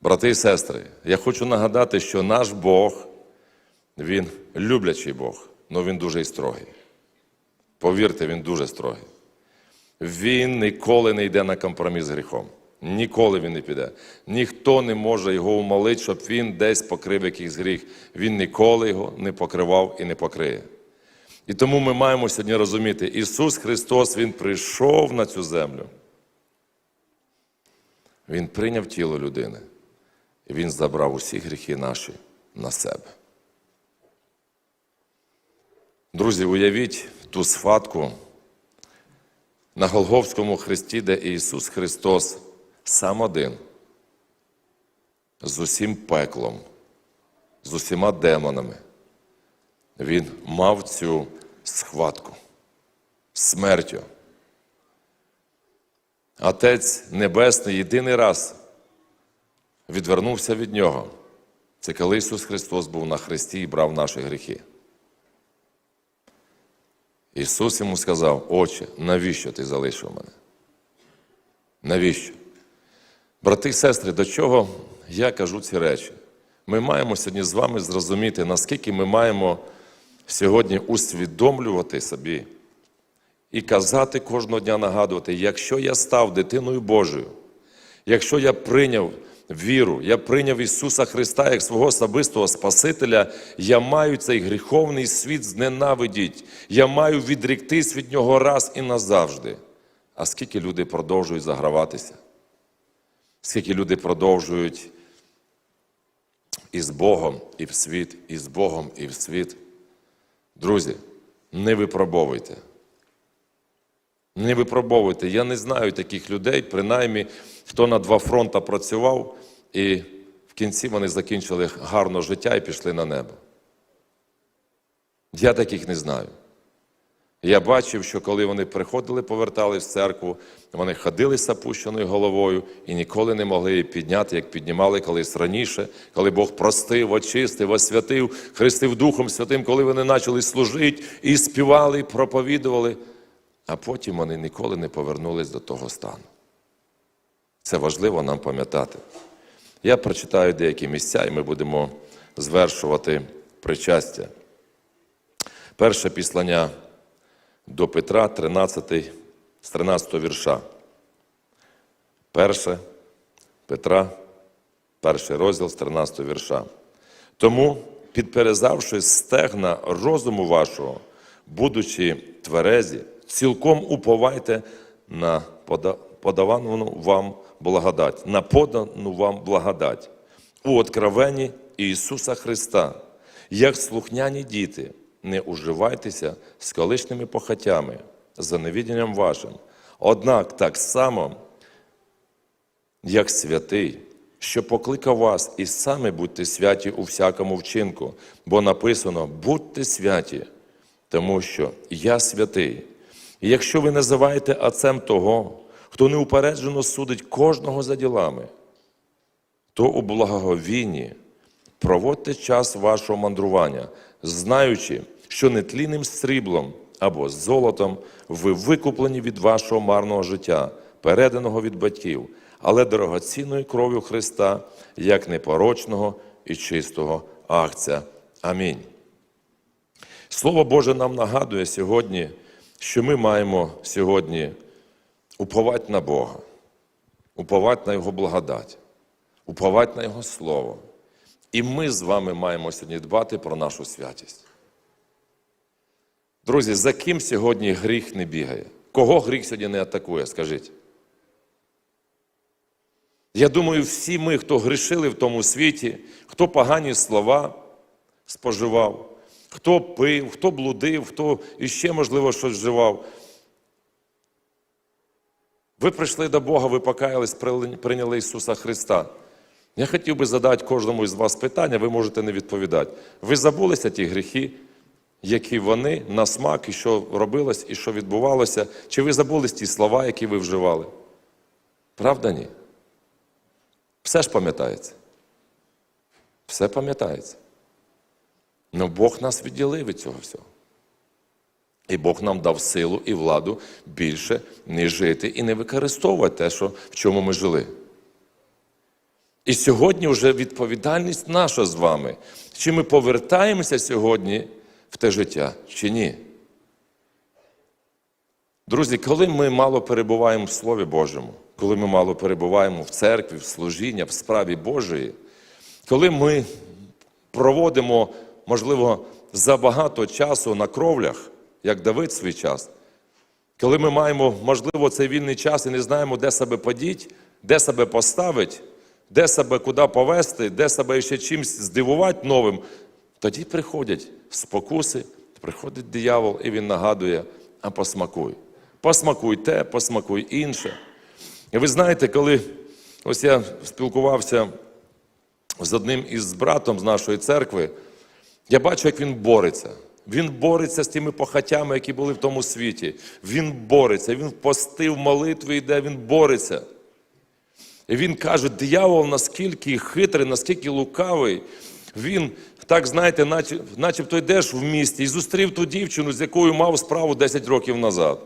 Брати і сестри, я хочу нагадати, що наш Бог, Він люблячий Бог, але Він дуже і строгий. Повірте, Він дуже строгий. Він ніколи не йде на компроміс з гріхом. Ніколи він не піде. Ніхто не може його умолити, щоб він десь покрив якийсь гріх. Він ніколи його не покривав і не покриє. І тому ми маємо сьогодні розуміти, Ісус Христос, Він прийшов на цю землю. Він прийняв тіло людини. Він забрав усі гріхи наші на себе. Друзі, уявіть ту схватку на Голговському хресті, де Ісус Христос сам один, з усім пеклом, з усіма демонами. Він мав цю схватку смертю. Отець Небесний єдиний раз відвернувся від нього. Це коли Ісус Христос був на хресті і брав наші гріхи. Ісус йому сказав, Отче, навіщо ти залишив мене? Навіщо? Брати і сестри, до чого я кажу ці речі? Ми маємо сьогодні з вами зрозуміти, наскільки ми маємо сьогодні усвідомлювати собі і казати кожного дня нагадувати, якщо я став дитиною Божою, якщо я прийняв віру, я прийняв Ісуса Христа як свого особистого Спасителя, я маю цей гріховний світ зненавидіть, я маю відріктись від нього раз і назавжди. А скільки люди продовжують заграватися? Скільки люди продовжують і з Богом, і в світ, і з Богом, і в світ. Друзі, не випробовуйте. Не випробовуйте. Я не знаю таких людей, принаймні, хто на два фронта працював, і в кінці вони закінчили гарно життя і пішли на небо. Я таких не знаю. Я бачив, що коли вони приходили, повертались в церкву, вони ходили з опущеною головою і ніколи не могли її підняти, як піднімали колись раніше, коли Бог простив, очистив, освятив, хрестив Духом Святим, коли вони почали служити і співали, і проповідували, а потім вони ніколи не повернулись до того стану. Це важливо нам пам'ятати. Я прочитаю деякі місця, і ми будемо звершувати причастя. Перше післання до Петра, 13, з 13 вірша. Перше Петра, перший розділ з 13 вірша. Тому, підперезавши стегна розуму вашого, будучи тверезі, цілком уповайте на подавану вам благодать, на подану вам благодать у откровенні Ісуса Христа, як слухняні діти, не уживайтеся з колишніми похотями, за невіденням вашим. Однак так само, як святий, що покликав вас, і саме будьте святі у всякому вчинку, бо написано: будьте святі, тому що я святий. І якщо ви називаєте отцем того, хто неупереджено судить кожного за ділами, то у благоговінні проводьте час вашого мандрування, знаючи, що нетлінним сріблом або золотом ви викуплені від вашого марного життя, переданого від батьків, але дорогоцінною кров'ю Христа, як непорочного і чистого акця. Амінь. Слово Боже нам нагадує сьогодні, що ми маємо сьогодні уповати на Бога, уповати на Його благодать, уповати на Його Слово. І ми з вами маємо сьогодні дбати про нашу святість. Друзі, за ким сьогодні гріх не бігає? Кого гріх сьогодні не атакує, скажіть? Я думаю, всі ми, хто грішили в тому світі, хто погані слова споживав, хто пив, хто блудив, хто іще, можливо, щось вживав. Ви прийшли до Бога, ви покаялись, прийняли Ісуса Христа. Я хотів би задати кожному із вас питання, ви можете не відповідати. Ви забулися ті гріхи, які вони на смак, і що робилось, і що відбувалося? Чи ви забулись ті слова, які ви вживали? Правда, ні? Все ж пам'ятається. Все пам'ятається. Ну Бог нас відділив від цього всього. І Бог нам дав силу і владу більше не жити і не використовувати те, що, в чому ми жили. І сьогодні вже відповідальність наша з вами. Чи ми повертаємося сьогодні в те життя, чи ні? Друзі, коли ми мало перебуваємо в Слові Божому, коли ми мало перебуваємо в церкві, в служіння, в справі Божої, коли ми проводимо, можливо, забагато часу на кровлях, як Давид свій час, коли ми маємо, можливо, цей вільний час і не знаємо, де себе подіть, де себе поставити, де себе куди повести, де себе ще чимось здивувати новим, тоді приходять спокуси, приходить диявол, і він нагадує, а посмакуй. Посмакуй те, посмакуй інше. І ви знаєте, коли ось я спілкувався з одним із братом з нашої церкви, я бачу, як він бореться. Він бореться з тими похотями, які були в тому світі. Він бореться, він в пости, в молитві йде, він бореться. І він каже, диявол наскільки хитрий, наскільки лукавий. Він, так знаєте, наче, начебто йдеш в місті і зустрів ту дівчину, з якою мав справу 10 років назад.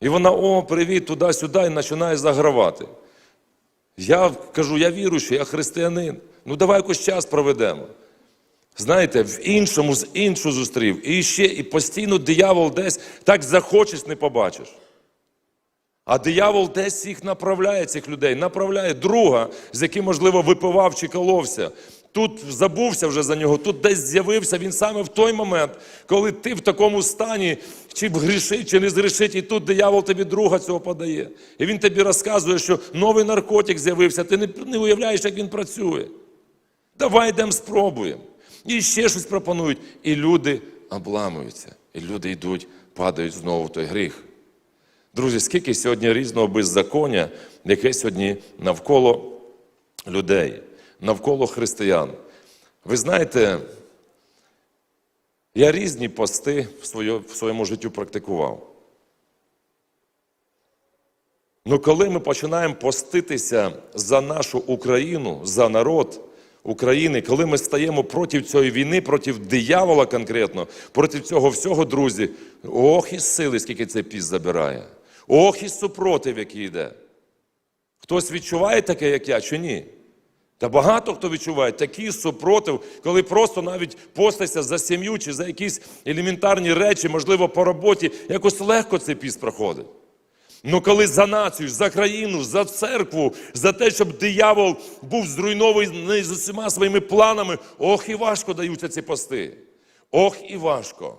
І вона, о, привіт, туди-сюди, і починає загравати. Я кажу, я віруючий, я християнин. Ну давай якось час проведемо. Знаєте, в іншому з іншу зустрів. І ще, і постійно диявол десь так захочеш, не побачиш. А диявол десь їх направляє, цих людей, направляє друга, з яким, можливо, випивав чи коловся. Тут забувся вже за нього, тут десь з'явився він саме в той момент, коли ти в такому стані, чи грішить, чи не згрішить, і тут диявол тобі друга цього подає. І він тобі розказує, що новий наркотик з'явився, ти не, уявляєш, як він працює. Давай йдемо спробуємо. І ще щось пропонують. І люди обламуються, і люди йдуть, падають знову в той гріх. Друзі, скільки сьогодні різного беззаконня, яке сьогодні навколо людей, навколо християн. Ви знаєте, я різні пости в, своєму житті практикував. Ну, коли ми починаємо поститися за нашу Україну, за народ України, коли ми стаємо проти цієї війни, проти диявола конкретно, проти цього всього, друзі, ох і сили, скільки цей піс забирає. Ох і супротив, який йде. Хтось відчуває таке, як я, чи ні? Та багато хто відчуває такий супротив, коли просто навіть постайся за сім'ю чи за якісь елементарні речі, можливо, по роботі, якось легко цей піс проходить. Ну коли за націю, за країну, за церкву, за те, щоб диявол був зруйнований з усіма своїми планами, ох і важко даються ці пости. Ох і важко.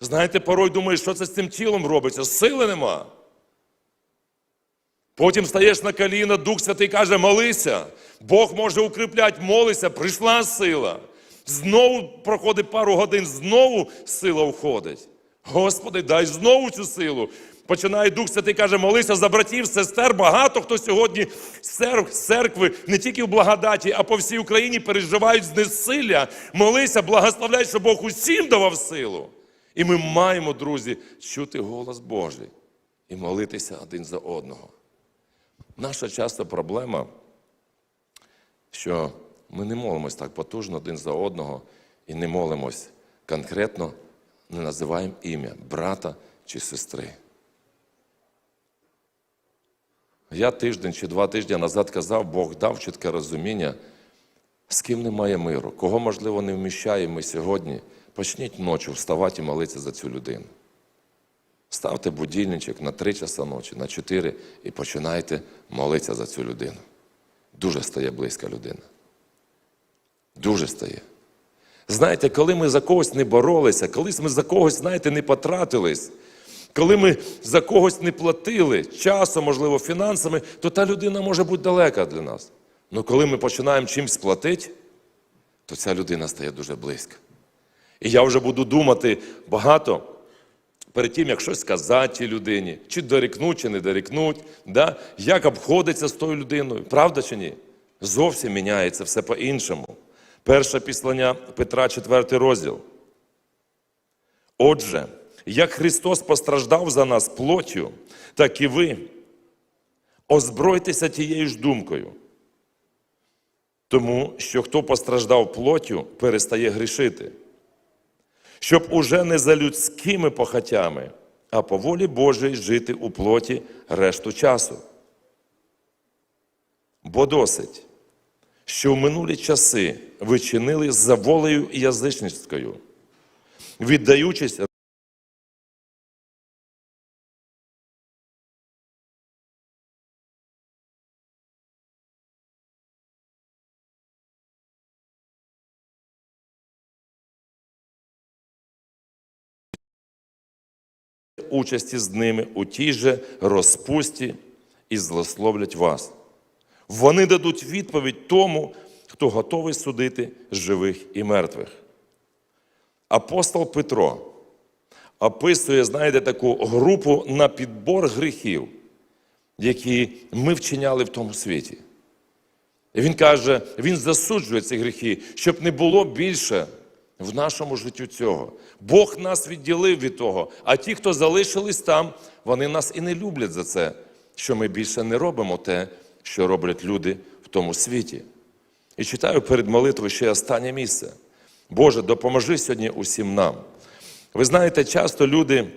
Знаєте, порой думаєш, що це з цим тілом робиться? Сили нема. Потім стаєш на коліна, Дух Святий каже, молися. Бог може укріпляти, молися, прийшла сила. Знову проходить пару годин, знову сила входить. Господи, дай знову цю силу. Починає Дух Святий каже, молися за братів, сестер. Багато хто сьогодні з церкви, не тільки в благодаті, а по всій Україні переживають знесилля. Молися, благословляй, щоб Бог усім давав силу. І ми маємо, друзі, чути голос Божий і молитися один за одного. Наша часто проблема, що ми не молимось так потужно один за одного і не молимось конкретно, не називаємо ім'я брата чи сестри. Я тиждень чи два тижні назад казав, Бог дав чітке розуміння, з ким немає миру, кого, можливо, не вміщаємо сьогодні. Почніть ночі вставати і молитися за цю людину. Ставте будильничок на 3 часа ночі, на 4 і починайте молитися за цю людину. Дуже стає близька людина. Дуже стає. Знаєте, коли ми за когось не боролися, коли ми за когось, знаєте, не потратились, коли ми за когось не платили часом, можливо, фінансами, то та людина може бути далека для нас. Але коли ми починаємо чимось платити, то ця людина стає дуже близька. І я вже буду думати багато перед тим, як щось сказати людині, чи дорікнуть, чи не дорікнуть, да? як обходиться з тою людиною. Правда чи ні? Зовсім міняється все по-іншому. Перше післання Петра, 4 розділ. Отже, як Христос постраждав за нас плоттю, так і ви озбройтеся тією ж думкою. Тому що хто постраждав плоттю, перестає грішити щоб уже не за людськими похотями, а по волі Божій жити у плоті решту часу. Бо досить, що в минулі часи ви чинили за волею язичницькою, віддаючись участі з ними у тій же розпусті і злословлять вас. Вони дадуть відповідь тому, хто готовий судити живих і мертвих. Апостол Петро описує, знаєте, таку групу на підбор гріхів, які ми вчиняли в тому світі. І він каже, він засуджує ці гріхи, щоб не було більше в нашому житті цього. Бог нас відділив від того, а ті, хто залишились там, вони нас і не люблять за це, що ми більше не робимо те, що роблять люди в тому світі. І читаю перед молитвою ще останнє місце. Боже, допоможи сьогодні усім нам. Ви знаєте, часто люди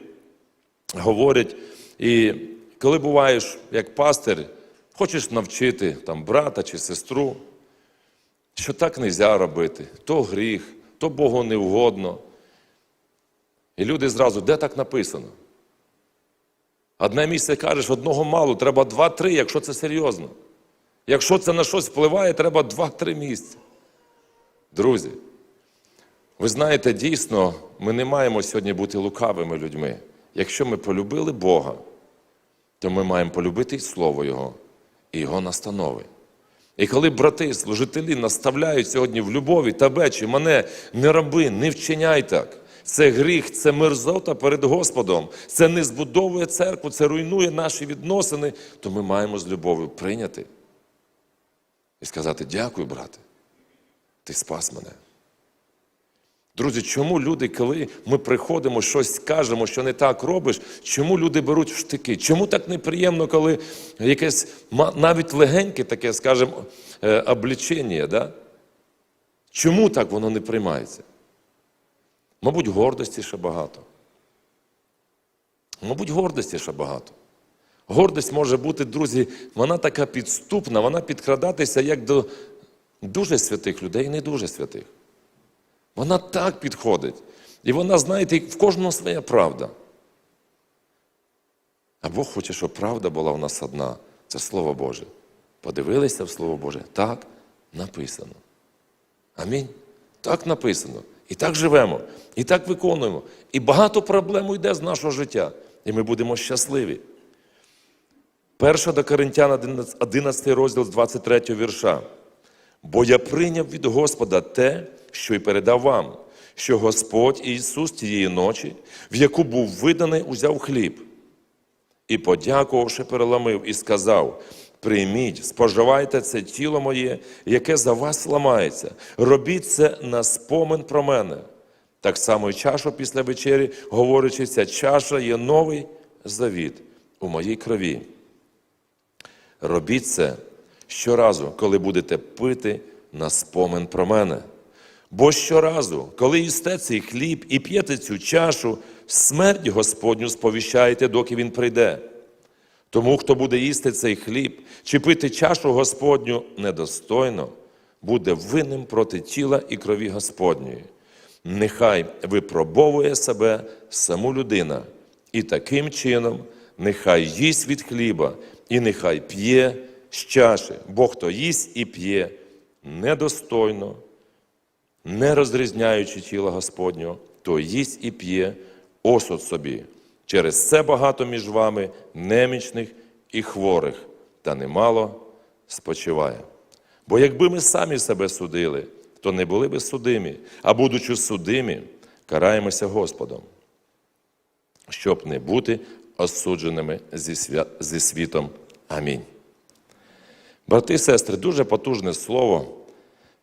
говорять, і коли буваєш як пастир, хочеш навчити там, брата чи сестру, що так не можна робити, то гріх, то Богу не вгодно. І люди зразу, де так написано? Одне місце кажеш, одного мало, треба два-три, якщо це серйозно. Якщо це на щось впливає, треба два-три місця. Друзі, ви знаєте, дійсно, ми не маємо сьогодні бути лукавими людьми. Якщо ми полюбили Бога, то ми маємо полюбити і Слово Його, і Його настанови. І коли брати, служителі наставляють сьогодні в любові тебе чи мене, не роби, не вчиняй так. Це гріх, це мерзота перед Господом. Це не збудовує церкву, це руйнує наші відносини, то ми маємо з любов'ю прийняти і сказати: дякую, брате, ти спас мене. Друзі, чому люди, коли ми приходимо, щось скажемо, що не так робиш, чому люди беруть в штики? Чому так неприємно, коли якесь навіть легеньке таке, скажімо, е, облічення, да? Чому так воно не приймається? Мабуть, гордості ще багато. Мабуть, гордості ще багато. Гордість може бути, друзі, вона така підступна, вона підкрадатися як до дуже святих людей і не дуже святих. Вона так підходить. І вона, знаєте, в кожного своя правда. А Бог хоче, щоб правда була в нас одна. Це Слово Боже. Подивилися в Слово Боже. Так написано. Амінь. Так написано. І так живемо, і так виконуємо. І багато проблем йде з нашого життя. І ми будемо щасливі. Перша до Коринтян 11 розділ з 23 вірша. Бо я прийняв від Господа те, що й передав вам, що Господь Ісус тієї ночі, в яку був виданий, узяв хліб. І, подякувавши, переламив і сказав: Прийміть, споживайте це тіло моє, яке за вас ламається. Робіть це на спомин про мене. Так само й чашу після вечері, говорячи, ця чаша є новий завіт у моїй крові. Робіть це щоразу, коли будете пити на спомин про мене. Бо щоразу, коли їсте цей хліб і п'єте цю чашу, смерть Господню сповіщаєте, доки він прийде. Тому, хто буде їсти цей хліб чи пити чашу Господню недостойно, буде винним проти тіла і крові Господньої. Нехай випробовує себе саму людина, і таким чином нехай їсть від хліба, і нехай п'є з чаші, бо хто їсть і п'є недостойно, не розрізняючи тіла Господнього, то їсть і п'є осуд собі. Через це багато між вами немічних і хворих, та немало спочиває. Бо якби ми самі себе судили, то не були би судимі, а будучи судимі, караємося Господом, щоб не бути осудженими зі, свя... зі світом. Амінь. Брати і сестри, дуже потужне слово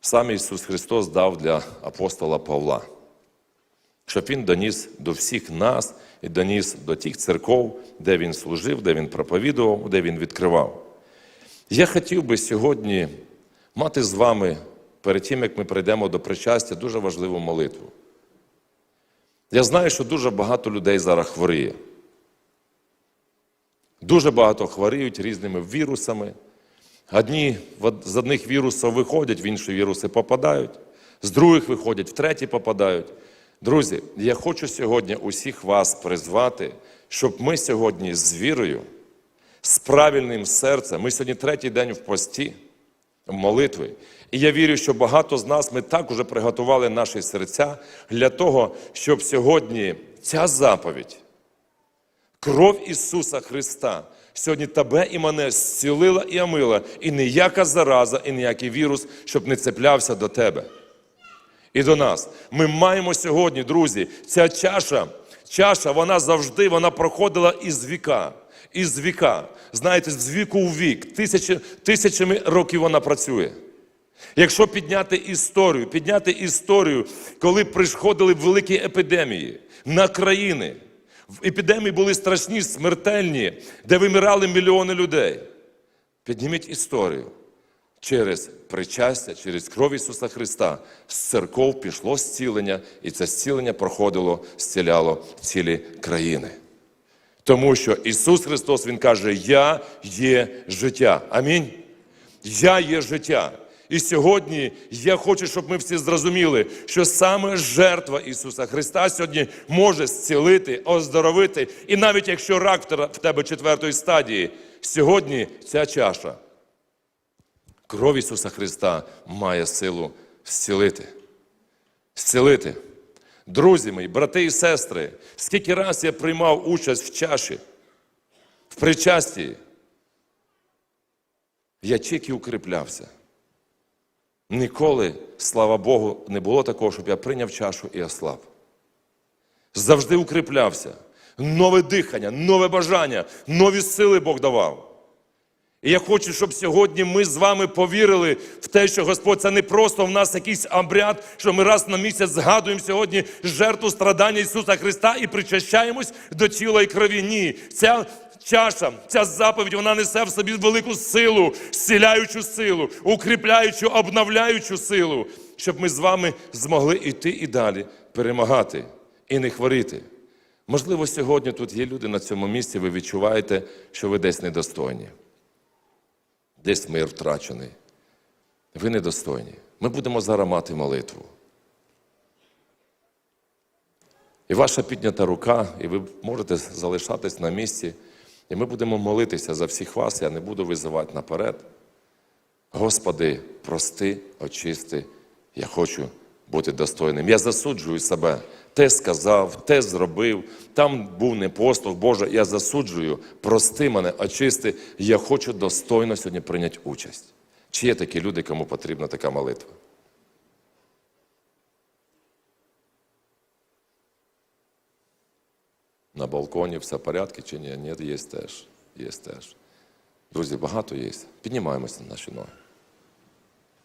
сам Ісус Христос дав для апостола Павла, щоб Він доніс до всіх нас і доніс до тих церков, де Він служив, де Він проповідував, де Він відкривав. Я хотів би сьогодні мати з вами, перед тим, як ми прийдемо до причастя, дуже важливу молитву. Я знаю, що дуже багато людей зараз хворіє. Дуже багато хворіють різними вірусами. Одні з одних вірусів виходять, в інші віруси попадають, з других виходять, в треті попадають. Друзі, я хочу сьогодні усіх вас призвати, щоб ми сьогодні з вірою, з правильним серцем, ми сьогодні третій день в пості, в молитві. І я вірю, що багато з нас ми так уже приготували наші серця для того, щоб сьогодні ця заповідь, кров Ісуса Христа, сьогодні тебе і мене зцілила і омила, і ніяка зараза, і ніякий вірус, щоб не цеплявся до тебе і до нас. Ми маємо сьогодні, друзі, ця чаша, чаша, вона завжди вона проходила із віка. Із віка. Знаєте, з віку в вік. Тисячі, тисячами років вона працює. Якщо підняти історію, підняти історію, коли приходили великі епідемії на країни, в епідемії були страшні, смертельні, де вимирали мільйони людей. Підніміть історію. Через причастя, через кров Ісуса Христа з церков пішло зцілення, і це зцілення проходило, зціляло цілі країни. Тому що Ісус Христос Він каже: Я є життя. Амінь. Я є життя. І сьогодні я хочу, щоб ми всі зрозуміли, що саме жертва Ісуса Христа сьогодні може зцілити, оздоровити. І навіть якщо рак в тебе четвертої стадії, сьогодні ця чаша, кров Ісуса Христа має силу зцілити. Зцілити. Друзі мої, брати і сестри, скільки раз я приймав участь в чаші, в причасті, я тільки укріплявся. Ніколи, слава Богу, не було такого, щоб я прийняв чашу і ослаб. Завжди укріплявся. Нове дихання, нове бажання, нові сили Бог давав. І я хочу, щоб сьогодні ми з вами повірили в те, що Господь це не просто в нас якийсь обряд, що ми раз на місяць згадуємо сьогодні жертву страдання Ісуса Христа і причащаємось до тіла і крові. Ні, ця чаша, ця заповідь, вона несе в собі велику силу, зціляючу силу, укріпляючу, обновляючу силу, щоб ми з вами змогли йти і далі, перемагати і не хворіти. Можливо, сьогодні тут є люди на цьому місці, ви відчуваєте, що ви десь недостойні десь мир втрачений. Ви недостойні. Ми будемо зараз мати молитву. І ваша піднята рука, і ви можете залишатись на місці. І ми будемо молитися за всіх вас, я не буду визивати наперед. Господи, прости, очисти, я хочу бути достойним. Я засуджую себе. Те сказав, те зробив, там був не послух, Боже, я засуджую, прости мене, очисти. Я хочу достойно сьогодні прийняти участь. Чи є такі люди, кому потрібна така молитва? На балконі все в порядку чи ні? Ні, є теж. Є теж. Друзі, багато є. Піднімаємося на наші ноги.